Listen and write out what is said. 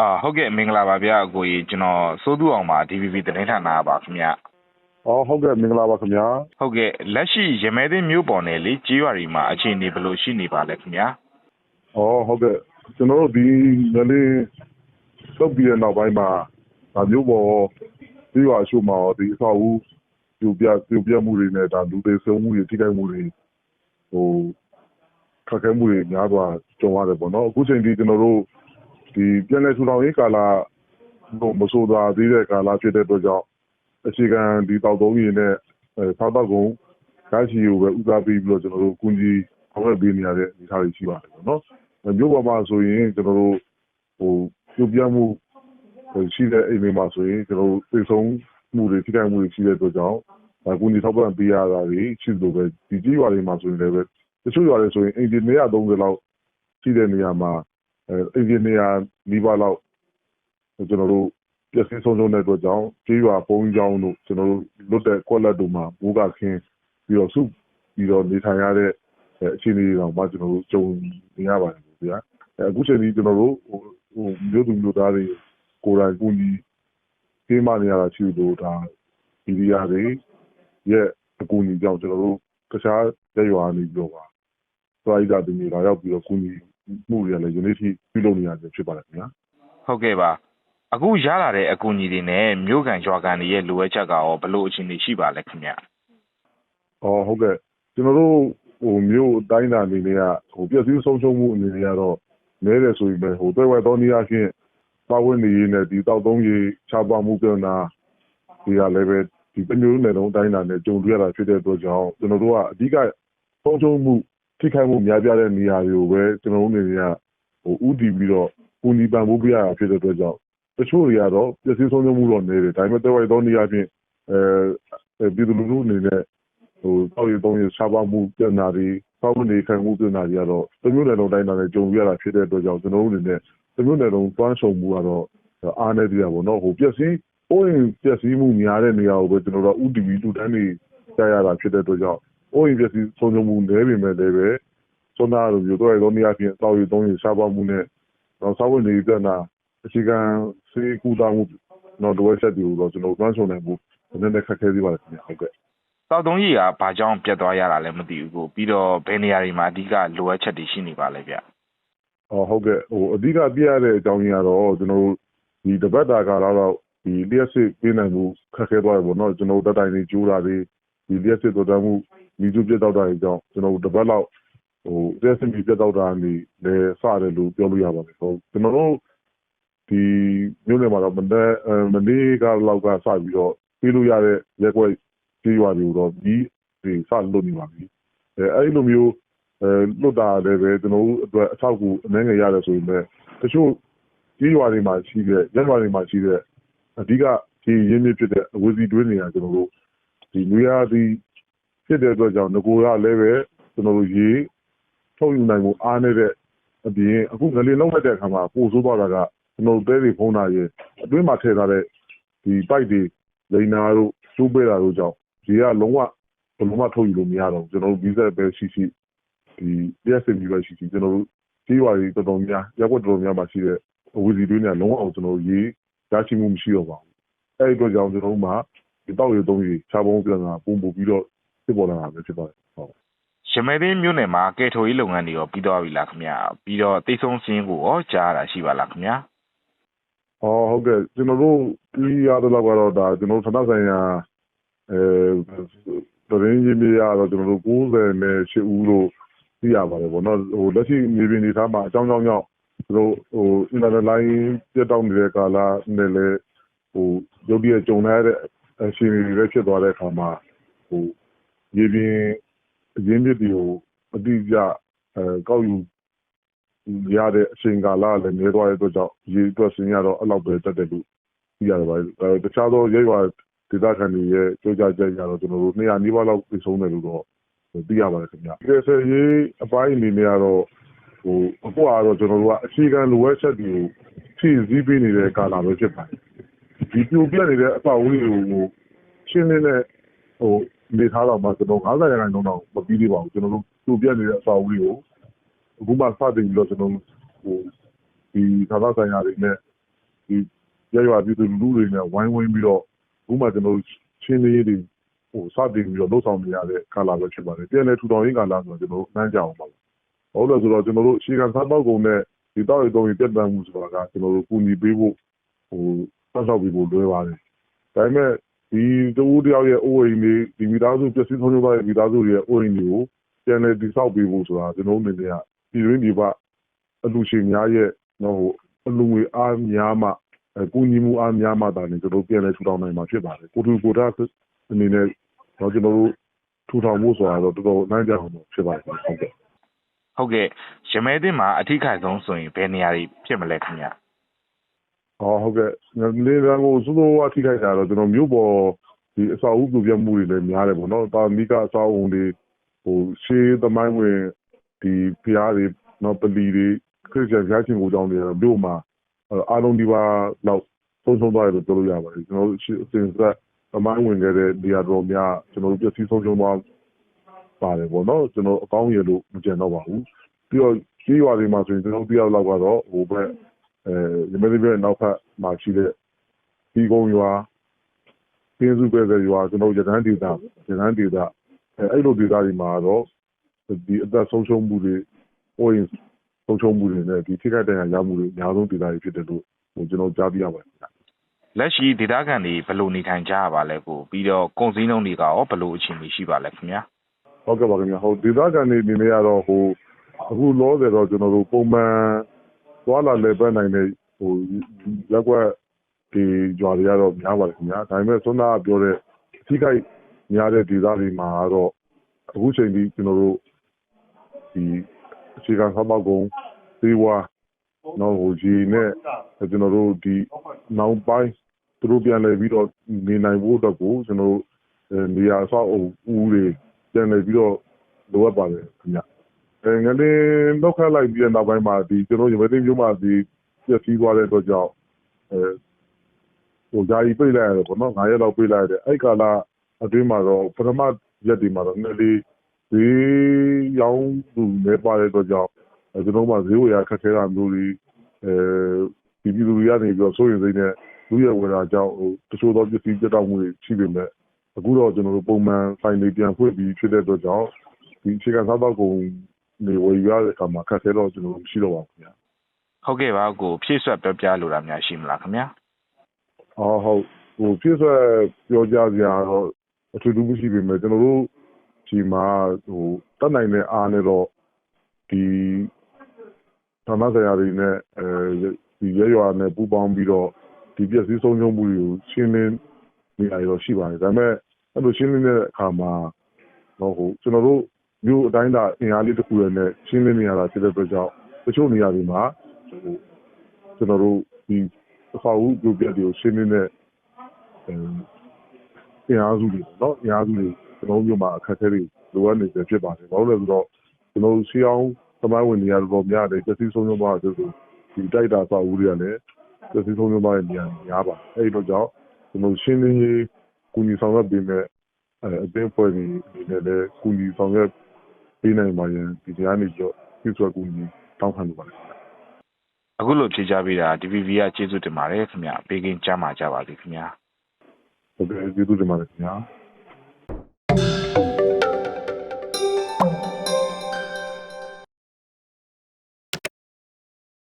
အာဟုတ်ကဲ့မင်္ဂလာပါဗျအကိုကြီးကျွန်တော်စိုးသူအောင်ပါ DVB သတင်းဌာနပါခင်ဗျ။အော်ဟုတ်ကဲ့မင်္ဂလာပါခင်ဗျာဟုတ်ကဲ့လက်ရှိရမဲသိမ်းမြို့ပေါ်နယ်လေကြေးရွာတွေမှာအခြေအနေဘယ်လိုရှိနေပါလဲခင်ဗျာ။အော်ဟုတ်ကဲ့ကျွန်တော်တို့ဒီငလင်းသုတ်ပြီးတဲ့နောက်ပိုင်းမှာဒါမျိုးပေါ်ပြီးရွာရှုမှာရောဒီအဆောက်အဦပြူပြပြူပြမှုတွေနဲ့ဒါလူတွေဆုံးမှုတွေထိခိုက်မှုတွေဟိုခက်ခဲမှုတွေများစွာကြုံရတယ်ပေါ့နော်အခုချိန်ဒီကျွန်တော်တို့ ဒီပြည်내ထူထောင်ရေးကာလဟိုမဆိုးသွားသေးတဲ့ကာလဖြစ်တဲ့အတွက်ကြောင့်အခြေခံဒီတောက်သုံးရည်နဲ့အဲသောက်တော့ကုန်ကားချီကိုပဲဥစားပေးပြီးတော့ကျွန်တော်တို့ကုညီဆောင်ရွက်ပေးနေရတဲ့အနေအထားတွေရှိပါတယ်ပေါ့နော်မြို့ပေါ်မှာဆိုရင်ကျွန်တော်တို့ဟိုပြုတ်ပြမှုရှိတဲ့အိမ်တွေမှာဆိုရင်ကျွန်တော်တို့သိဆုံးမှုတွေထိခိုက်မှုတွေရှိတဲ့အတွက်ကြောင့်ဒါကုညီထောက်ပံ့ပေးရတာတွေရှိလို့ပဲဒီကြီးရွာတွေမှာဆိုရင်လည်းပဲတချို့ရွာတွေဆိုရင်အင်ဂျင်130လောက်ရှိတဲ့နေရာမှာ အဲအင်ဂျင်100နီးပါးလောက်ကျွန်တော်တို့ပျက်စီးဆုံးရှုံးတဲ့အတွက်ကြောင့်ကြီးရွာပုံကြီးကြောင်းတို့ကျွန်တော်တို့လွတ်တဲ့ကွက်လက်တို့မှာဘိုးကခင်းပြီးတော့စုပြီးတော့နေထိုင်ရတဲ့အခြေအနေတွေတော့မှကျွန်တော်တို့ကြုံနေရပါတယ်ဗျာအခုချိန်ကြီးကျွန်တော်တို့ဟိုဟိုမြို့သူမြို့သားတွေကိုယ်တိုင်ကူညီပေးမနေရတာရှိလို့ဒါဒီဒီယာတွေရဲ့အကူအညီကြောင့်ကျွန်တော်တို့တခြားရက်ရွာနေပြီးတော့ပါသွားရတာဒီနေ့လာရောက်ပြီးတော့ကူညီ မှုတွေလည်းယနေ့ထိပြုလုပ်နေရတယ်ဖြစ်ပါတယ်ခင်ဗျာဟုတ်ကဲ့ပါအခုရလာတဲ့အကူအညီတွေနဲ့မြို့ကန်ရွာကန်တွေရဲ့လိုအပ်ချက်ကရောဘယ်လိုအခြေအနေရှိပါလဲခင်ဗျ။အော်ဟုတ်ကဲ့ကျွန်တော်တို့ဟိုမြို့အတိုင်းအတာအနေနဲ့ကဟိုပျက်စီးဆုံးရှုံးမှုအနေနဲ့ကတော့နဲတယ်ဆိုရင်ပဲဟိုတွဲဝဲသောနည်းအားဖြင့်ပါဝင်နေရေးနဲ့ဒီတောက်သုံးရေးချပွားမှုပြဿနာဒီကလည်းပဲဒီတမျိုးနယ်လုံးအတိုင်းအတာနဲ့ကြုံတွေ့ရတာဖြစ်တဲ့အတွက်ကြောင့်ကျွန်တော်တို့ကအဓိကဆုံးရှုံးမှု ထိခိုက်မှုများပြားတဲ့နေရာတွေကိုပဲ ကျွန်တော်တို့အနေနဲ့ကဟိုဥတီပြီးတော့ ကူညီပံ့ပိုးပေးရတာ ဖြစ်တဲ့အတွက်ကြောင့် တချို့တွေကတော့ ပျက်စီးဆုံးရှုံးမှုတော့နေတယ် ဒါပေမဲ့တွဲဝဲသောနည်းအားဖြင့်အဲပြည်သူလူထုအနေနဲ့ဟိုတောက်ရီသုံးရီရှားပါမှု ပြည်နာတွေစောင့်နေခံမှု ပြည်နာတွေကတော့ တမျိုးနယ်လုံးတိုင်းတာနဲ့ ကြုံရတာ ဖြစ်တဲ့အတွက်ကြောင့် ကျွန်တော်တို့အနေနဲ့ တမျိုးနယ်လုံးတွန်းဆုံမှုကတော့ အားနေကြပါဘောနော်ဟိုပျက်စီးအိုးရင်ပျက်စီးမှုများတဲ့ နေရာကိုပဲကျွန်တော်တို့ဥတီပြီးလူတန်းတွေကြားရတာ ဖြစ်တဲ့အတွက်ကြောင့် အိုးရင်ပျက်စီးဆုံးရှုံးမှုနည်းပေမဲ့လည်းပဲစွမ်းသားလိုမျိုးတော့ရောနေရာပြင်တောက်ရီသုံးရီရှားပါမှုနဲ့တော့စောင့်နေပြည်နာအခြေခံစေကူတာမှုတော့ဒဝက်ချက်တွေကိုတော့ကျွန်တော်တွန်းဆုံနိုင်ဖို့နည်းနည်းခက်ခဲသေးပါတယ်ခင်ဗျဟုတ်ကဲ့တောက်သုံးကြီးကဘာကြောင့်ပြတ်သွားရတာလဲမသိဘူးကိုပြီးတော့ဘယ်နေရာတွေမှာအဓိကလိုအပ်ချက်တွေရှိနေပါလဲဗျ။အော်ဟုတ်ကဲ့ဟိုအဓိကပြရတဲ့အကြောင်းကြီးကတော့ကျွန်တော်တို့ဒီတပတ်တာကာလတော့ဒီလျှက်စစ်ပေးနိုင်မှုခက်ခဲသွားတယ်ပေါ့နော်ကျွန်တော်တို့တက်တိုင်တွေကျိုးတာတွေ ဒီလျှက်စစ်တော်တမ်းမှုမိကျပြတ်တော့တာတွေကြောင့်ကျွန်တော်တို့တပတ်လောက်ဟိုလျှက်စစ်မိပြတ်တော့တာနေလည်းစတယ်လို့ပြောလို့ရပါတယ်ဟုတ်ကျွန်တော်တို့ဒီမြို့နယ်မှာတော့မနေ့မနေ့ကလောက်ကစပြီးတော့ပြေးလို့ရတဲ့ရက်ွက်ကြေးရွာတွေကိုတော့ဒီဒီစလွတ်နေပါပြီအဲအဲ့လိုမျိုးအဲလွတ်တာလည်းပဲကျွန်တော်တို့အတွက်အထောက်အကူအနှဲငယ်ရတယ်ဆိုရင်ပဲတချို့ကြေးရွာတွေမှာရှိတဲ့ရက်ရွာတွေမှာရှိတဲ့အဓိကဒီရင်းမြစ်ဖြစ်တဲ့အဝစီတွင်းနေရကျွန်တော်တို့ ဒီလူရသည်ဖြစ်တဲ့အတွက်ကြောင့်ငကိုရလည်းပဲကျွန်တော်တို့ရေထုတ်ယူနိုင်မှုအားနေတဲ့အပြင်အခုငလင်လုံးလိုက်တဲ့အခါမှာပို့ဆိုးသွားတာကကျွန်တော်တို့တဲတွေဖုံးတာရေအတွင်းမှာထည့်ထားတဲ့ဒီပိုက်တွေလိန်နာတို့ကျိုးပေးတာတို့ကြောင့်ရေကလုံးဝဘလုံးဝထုတ်ယူလို့မရတော့ဘူးကျွန်တော်တို့ဗီဇက်ပဲရှိရှိဒီလျှက်စစ်ပြီးပဲရှိရှိကျွန်တော်တို့ကြီးရွာတွေတော်တော်များရက်ွက်တော်တော်များမှာရှိတဲ့အဝစီတွင်းတွေကလုံးဝကျွန်တော်တို့ရေရရှိမှုမရှိတော့ပါဘူးအဲ့ဒီအတွက်ကြောင့်ကျွန်တော်တို့မှာဒီ တောက်ရသုံးရီခြားပုံးပြန်တာပုံပို့ပြီးတော့ဖြစ်ပေါ်လာတာပဲဖြစ်ပါတယ်ဟုတ်ရမဲသိမ်းမြို့နယ်မှာကယ်ထိုရေးလုပ်ငန်းတွေရောပြီးသွားပြီလားခင်ဗျပြီးတော့တိတ်ဆုံးစင်းကိုရောကြားရတာရှိပါလားခင်ဗျ။အော်ဟုတ်ကဲ့ကျွန်တော်တို့ပြီးရတဲ့လောက်ကတော့ဒါကျွန်တော်ဌာနဆိုင်ရာအဲသတင်းရင်းမြစ်ရတော့ကျွန်တော်တို့98ဦးလို့သိရပါတယ်ပေါ့နော်ဟိုလက်ရှိမြေပြင်နေသားမှာအကြောင်းကြောင်းကြောင့်သူတို့ဟိုအင်တာနက်လိုင်းပြတ်တောက်နေတဲ့ကာလနဲ့လည်းဟိုရုပ်တရက်ကြုံရတဲ့ အရှင်တွေလည်းဖြစ်သွားတဲ့အခါမှာဟိုမြေပြင်အရင်းမြစ်တွေကိုအတိအကျအဲကောက်ယူရတဲ့အချိန်ကာလလည်းနေသွားတဲ့အတွက်ကြောင့်ရေအတွက်ဆင်းရတော့အဲ့လောက်ပဲတက်တယ်လို့သိရတယ်ပါအဲတခြားသောရဲရွာဒေသခံတွေရဲ့ကြောကြချက်ရတော့ကျွန်တော်တို့200နီးပါးလောက်ပြဆုံးတယ်လို့တော့သိရပါတယ်ခင်ဗျ။ဒီဆယ်ရေးအပိုင်းအနေနဲ့ကတော့ဟိုအခုကတော့ကျွန်တော်တို့ကအခြေခံလိုအပ်ချက်တွေကိုဖြည့်ဆည်းပေးနေတဲ့ကာလပဲဖြစ်ပါတယ်။ ဒီပြိုပြက်နေတဲ့အပေါ့ဝေးတွေကိုရှင်းနေတဲ့ဟိုနေထားတော့မှကျွန်တော်90ရာခိုင်နှုန်းတော့မပြီးသေးပါဘူးကျွန်တော်တို့ပြိုပြက်နေတဲ့အပေါ့ဝေးကိုအခုမှစတင်ပြီးတော့ကျွန်တော်ဟိုဒီသာသဆိုင်ရာတွေနဲ့ဒီရရွာပြည်သူလူထုတွေနဲ့ဝိုင်းဝန်းပြီးတော့အခုမှကျွန်တော်တို့ရှင်းလင်းရေးတွေဟိုစတင်ပြီးတော့လှုပ်ဆောင်နေရတဲ့ကာလပဲဖြစ်ပါတယ်ပြန်လဲထူထောင်ရေးကာလဆိုတော့ကျွန်တော်တို့နှမ်းကြအောင်ပါဟုတ်လို့ဆိုတော့ကျွန်တော်တို့အရှိခံစားတော့ကုန်နဲ့ဒီတော့ရီတုံးရင်တက်တန်မှုဆိုတာကကျွန်တော်တို့ကူညီပေးဖို့ဟို စောင့်ရှောက်ပေးဖို့လွယ်ပါတယ် ဒါပေမဲ့ ဒီတူတယောက်ရဲ့ အိုးအိမ်တွေဒီမိသားစု ပျက်စီးဆုံးရှုံးသွားတဲ့ မိသားစုတွေရဲ့ အိုးအိမ်တွေကို ပြန်လဲတိဆောက်ပေးဖို့ဆိုတာ ကျွန်တော်တို့အနေနဲ့က ပြည်တွင်းပြည်ပ အလူရှင်များရဲ့တော့ဟိုအလူငွေအားများမှအကူညီမှုအားများမှဒါနဲ့ကျွန်တော်တို့ ပြန်လဲထူထောင်နိုင်မှာ ဖြစ်ပါတယ် ကိုတူကိုတာအနေနဲ့တော့ကျွန်တော်တို့ ထူထောင်ဖို့ဆိုတာတော့ တော်တော်နိုင်ကြအောင်ဖြစ်ပါတယ်ဟုတ်ကဲ့ဟုတ်ကဲ့ ရမဲတင်မှာ အထိခိုက်ဆုံးဆိုရင် ဘယ်နေရာတွေ ဖြစ်မလဲခင်ဗျာ ဟောဟုတ်ကဲ့လေရန်ကိုစိုးစိုးဝါးထိခိုက်တာတော့ကျွန်တော်မြို့ပေါ်ဒီအစာအုပ်ပြပြမှုတွေလည်းများတယ်ပေါ့နော်။တာမိကအစာအုံတွေဟိုရှေးသမိုင်းဝင်ဒီဖျားတွေနော်ပလီတွေခရစ်ယာန်ဖျားချင်းကိုကြောင်းတွေမြို့မှာအားလုံးဒီပါတော့ဆုံးဆုံးသွားတယ်လို့ပြောလို့ရပါတယ်ကျွန်တော်တို့ရှေးအစဉ်ဆက်သမိုင်းဝင်ခဲ့တဲ့နေရာတော်များကျွန်တော်တို့ပြည့်စည်ဆုံးရှုံးသွားပါတယ်ပေါ့နော်ကျွန်တော်အကောင်းရလို့မကြံတော့ပါဘူးပြီးတော့ကြီးရွာတွေမှာဆိုရင်ကျွန်တော်တယောက်လောက်ကတော့ဟိုဘက် အဲရမလေးပြနောက်ဖက်မှာရှိတဲ့ဒီကုန်းရွာပြင်းစုပဲတဲ့ရွာကျွန်တော်ရတန်းဒေတာရတန်းဒေတာအဲအဲ့လိုဒေတာတွေမှာတော့ဒီအသက်ဆုံးရှုံးမှုတွေဟိုရင်ဆုံးရှုံးမှုတွေနဲ့ဒီထိခိုက်ဒဏ်ရာရမှုတွေအများဆုံးဒေတာတွေဖြစ်တယ်လို့ဟိုကျွန်တော်ကြားပြရပါတယ်လက်ရှိဒေသခံတွေဘယ်လိုနေထိုင်ကြရပါလဲကိုပြီးတော့ကုန်စည်နှုန်းတွေကရောဘယ်လိုအခြေအနေရှိပါလဲခင်ဗျာဟုတ်ကဲ့ပါခင်ဗျာဟိုဒေသခံတွေအနေနဲ့ကတော့ဟိုအခုလောဆယ်တော့ကျွန်တော်တို့ပုံမှန် သွားလာလည်ပတ်နိုင်တဲ့ဟိုရက်ကွက်ဒီကြွားတွေကတော့များပါတယ်ခင်ဗျာဒါပေမဲ့ဆွမ်းနာကပြောတဲ့အထိခိုက်များတဲ့ဒေသတွေမှာကတော့အခုချိန်ဒီကျွန်တော်တို့ဒီအခြေခံဆောက်ပေါက်ကုန်သေဝါနော်ဟိုကြီးနဲ့ကျွန်တော်တို့ဒီနောက်ပိုင်းသူတို့ပြန်လည်ပြီးတော့နေနိုင်ဖို့အတွက်ကိုကျွန်တော်တို့အဲနေရာဆောက်အုပ်ဦးတွေပြန်လည်ပြီးတော့လိုအပ်ပါတယ်ခင်ဗျ။အဲ ငလင်းတော့ခတ်လိုက်ပြီးတဲ့နောက်ပိုင်းမှာဒီကျွန်တော်ရမသိမျိုးမှာဒီပြည့်စည်သွားတဲ့အတွက်ကြောင့်အဲဟိုဂျာကြီးပြေးလိုက်ရတယ်ပေါ့နော်9ရက်လောက်ပြေးလိုက်ရတယ်အဲ့ကာလအတွင်းမှာတော့ပထမရက်ဒီမှာတော့နည်းလေးဈေးရောင်းသူနေပါတဲ့အတွက်ကြောင့်အဲကျွန်တော်မှဈေးဝယ်ရခက်ခဲတာမျိုးတွေအဲဒီပြည်သူတွေကနေပြီးတော့စိုးရင်စိတ်နဲ့လူရဲဝယ်တာကြောင့်ဟိုတချို့သောပစ္စည်းပြတ်တောက်မှုတွေရှိပေမဲ့အခုတော့ကျွန်တော်တို့ပုံမှန်ဆိုင်တွေပြန်ဖွင့်ပြီးဖြစ်တဲ့အတွက်ကြောင့်ဒီအခြေခံစားတော့ကုန် နေဝယ်ရတဲ့အခါမှာခက်ခဲတော့ကျွန်တော်တို့မရှိတော့ပါဘူးခင်ဗျာဟုတ်ကဲ့ပါကိုဖြည့်ဆွက်ပြောပြလိုတာများရှိမလားခင်ဗျာ။အော်ဟုတ်ဟိုပြည့်စွက်ပြောကြစရာတော့အထူးတူမရှိပေမဲ့ကျွန်တော်တို့ဒီမှာဟိုတတ်နိုင်တဲ့အားနဲ့တော့ဒီဌာနဆိုင်ရာတွေနဲ့အဲဒီရဲရွာနဲ့ပူးပေါင်းပြီးတော့ဒီပြည့်စည်ဆုံးရှုံးမှုတွေကိုရှင်းလင်းနေရတော့ရှိပါတယ်ဒါပေမဲ့အဲ့လိုရှင်းလင်းတဲ့အခါမှာတော့ဟိုကျွန်တော်တို့ မျိုးအတိုင်းတာအင်အားလေးတစ်ခုရနဲ့ ရှင်းလင်းနေရတာဖြစ်တဲ့အတွက်ကြောင့် တချို့နေရာတွေမှာဟိုကျွန်တော်တို့ ဒီအဖောက်ဦးပြုပြတ်တွေကို ရှင်းလင်းတဲ့အဲအင်အားစုတွေပေါ့နော် အင်အားစုတွေ ကျွန်တော်တို့မျိုးမှာ အခက်အခဲတွေ လိုအပ်နေတယ်ဖြစ်ပါတယ် ဘာလို့လဲဆိုတော့ ကျွန်တော်တို့ ရှေးအောင်သမိုင်းဝင်နေရာ တော်များတယ်ပစ္စည်းဆုံးရှုံးသွားတယ်ဆိုဒီတိုက်တာအဖောက်ဦးတွေကလည်းပစ္စည်းဆုံးရှုံးသွားတဲ့ နေရာများပါအဲ့ဒီတော့ကြောင့်ကျွန်တော်ရှင်းလင်းရေး ကူညီဆောင်ရွက်ပေးမဲ့အဲအသင်းဖွဲ့တွေအနေနဲ့လည်း ကူညီဆောင်ရွက် ပေးနိုင်ပါရန်ဒီကြားနေရောပြုစွာကူညီတောင်းခံလိုပါတယ်အခုလိုဖြေကြပေးတာ DPV ကကျေးဇူးတင်ပါတယ်ခင်ဗျာပေးကင်းကြားမှာကြပါလိမ့်ခင်ဗျာဟုတ်ကဲ့ကျေးဇူးတင်ပါတယ်ခင်ဗျာ